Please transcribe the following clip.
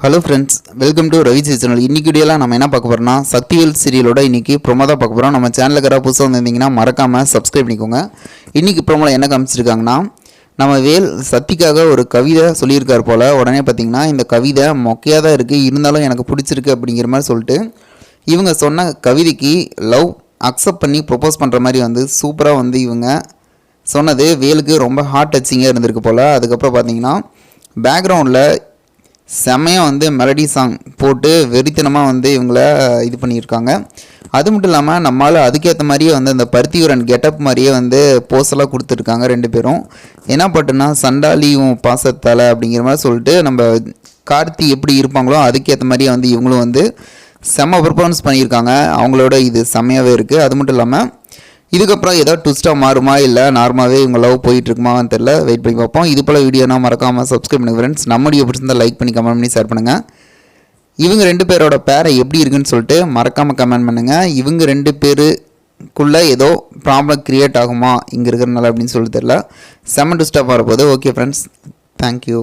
Hello friends welcome to Ravi channel இன்னைக்கு வீடியோலாம் நம்ம என்ன பார்க்க போகிறோம்னா சக்திவேல் சீரியலோட இன்னைக்கு ப்ரோமோ தான் பார்க்க போகிறோம் நம்ம சேனலுக்கு யாராவது புதுசாக வந்திருந்தீங்கன்னா மறக்காமல் சப்ஸ்கிரைப் பண்ணிக்கோங்க. இன்றைக்கி ப்ரொமோவில் என்ன காமிச்சிருக்காங்கன்னா நம்ம வேல் சக்திக்காக ஒரு கவிதை சொல்லியிருக்கார் போல். உடனே பார்த்தீங்கன்னா இந்த கவிதை மொக்கையாக தான் இருக்குது இருந்தாலும் எனக்கு பிடிச்சிருக்கு அப்படிங்கிற மாதிரி சொல்லிட்டு இவங்க சொன்ன கவிதைக்கு லவ் அக்செப்ட் பண்ணி ப்ரொப்போஸ் பண்ணுற மாதிரி வந்து சூப்பராக வந்து இவங்க சொன்னது. வேலுக்கு ரொம்ப ஹார்ட் டச்சிங்காக இருந்திருக்கு போல். அதுக்கப்புறம் பார்த்தீங்கன்னா பேக்ரவுண்டில் செம்மையாக வந்து மெலடி சாங் போட்டு வெறித்தனமாக வந்து இவங்கள இது பண்ணியிருக்காங்க. அது மட்டும் இல்லாமல் நம்மளால் அதுக்கேற்ற மாதிரியே வந்து அந்த பருத்தியூரன் கெட்டப் மாதிரியே வந்து போஸ்டெல்லாம் கொடுத்துருக்காங்க ரெண்டு பேரும். என்ன பாட்டுன்னா சண்டாலியும் பாசத்தலை அப்படிங்கிற மாதிரி சொல்லிட்டு நம்ம கார்த்தி எப்படி இருப்பாங்களோ அதுக்கேற்ற மாதிரியே வந்து இவங்களும் வந்து செம்ம பர்ஃபார்மன்ஸ் பண்ணியிருக்காங்க. அவங்களோட இது செம்மையாகவே இருக்குது அது மட்டும் இல்லாமல் இதுக்கப்புறம் ஏதோ ட்விஸ்ட்டாக மாறுமா இல்லை நார்மலாகவே இவங்க லவ் போயிட்டு இருக்குமான்னு தெரியல. வெயிட் பண்ணி பார்ப்போம். இது போல் வீடியோனா மறக்காமல் சப்ஸ்கிரைப் பண்ணுங்க ஃப்ரெண்ட்ஸ் நம்ம வீடியோ பிடிச்சிருந்தா லைக் பண்ணி கமெண்ட் பண்ணி ஷேர் பண்ணுங்கள் இவங்க ரெண்டு பேரோட பேரை எப்படி இருக்குன்னு சொல்லிட்டு மறக்காமல் கமெண்ட் பண்ணுங்கள் இவங்க ரெண்டு பேருக்குள்ளே ஏதோ ப்ராப்ளம் க்ரியேட் ஆகுமா இங்கே இருக்கிறனால அப்படின்னு சொல்லிட்டு தெரில செம்ம ட்விஸ்ட்டாக போகிற போது ஓகே ஃப்ரெண்ட்ஸ் தேங்க்யூ